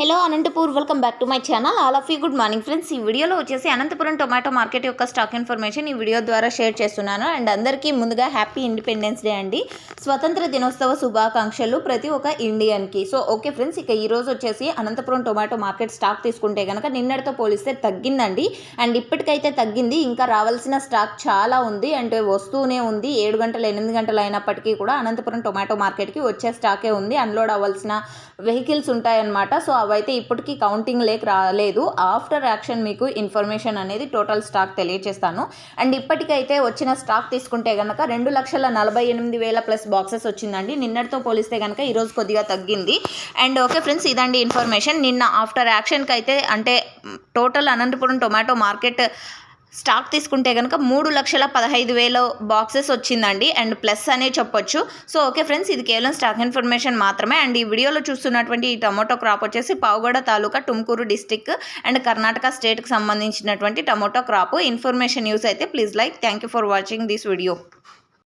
Hello Anantapur welcome back to my channel all of you good morning friends ఈ వీడియోలో వచ్చేసి Anantapuram tomato market యొక్క stock information ఈ video ద్వారా షేర్ చేస్తున్నాను. అండ్ అందరికీ ముందుగా హ్యాపీ ఇండిపెండెన్స్ డే అండి. స్వతంత్ర దినోత్సవ శుభాకాంక్షలు ప్రతి ఒక్క ఇండియన్కి సో ఓకే ఫ్రెండ్స్ ఇక ఈరోజు వచ్చేసి అనంతపురం టొమాటో మార్కెట్ స్టాక్ తీసుకుంటే కనుక నిన్నటితో పోలిస్తే తగ్గిందండి. అండ్ ఇప్పటికైతే తగ్గింది. ఇంకా రావాల్సిన స్టాక్ చాలా ఉంది. అండ్ వస్తూనే ఉంది. ఏడు గంటలు ఎనిమిది గంటలు అయినప్పటికీ కూడా అనంతపురం టొమాటో మార్కెట్కి వచ్చే స్టాకే ఉంది. అన్లోడ్ అవ్వాల్సిన వెహికల్స్ ఉంటాయన్నమాట. సో అవైతే ఇప్పటికీ కౌంటింగ్ లేక రాలేదు. ఆఫ్టర్ యాక్షన్ మీకు ఇన్ఫర్మేషన్ అనేది టోటల్ స్టాక్ తెలియజేస్తాను అండ్ ఇప్పటికైతే వచ్చిన స్టాక్ తీసుకుంటే కనుక రెండు లక్షల నలభై ఎనిమిది వేల ప్లస్ బాక్సెస్ వచ్చిందండి. నిన్నటితో పోలిస్తే కనుక ఈరోజు కొద్దిగా తగ్గింది. అండ్ ఓకే ఫ్రెండ్స్ ఇదండి ఇన్ఫర్మేషన్. నిన్న ఆఫ్టర్ యాక్షన్కి అయితే అంటే total Anantapuram tomato market stock తీసుకుంటే కనుక మూడు లక్షల పదహైదు వేల బాక్సెస్ వచ్చిందండి అండ్ ప్లస్ అనే చెప్పొచ్చు. సో ఓకే ఫ్రెండ్స్ ఇది కేవలం స్టాక్ ఇన్ఫర్మేషన్ మాత్రమే. అండ్ ఈ వీడియోలో చూస్తున్నటువంటి ఈ టమోటో క్రాప్ వచ్చేసి పావుగడ తాలూకా టుమ్కూరు డిస్టిక్ అండ్ కర్ణాటక స్టేట్కి సంబంధించినటువంటి టమోటో క్రాప్. ఇన్ఫర్మేషన్ యూస్ అయితే please like. Thank you for watching this video.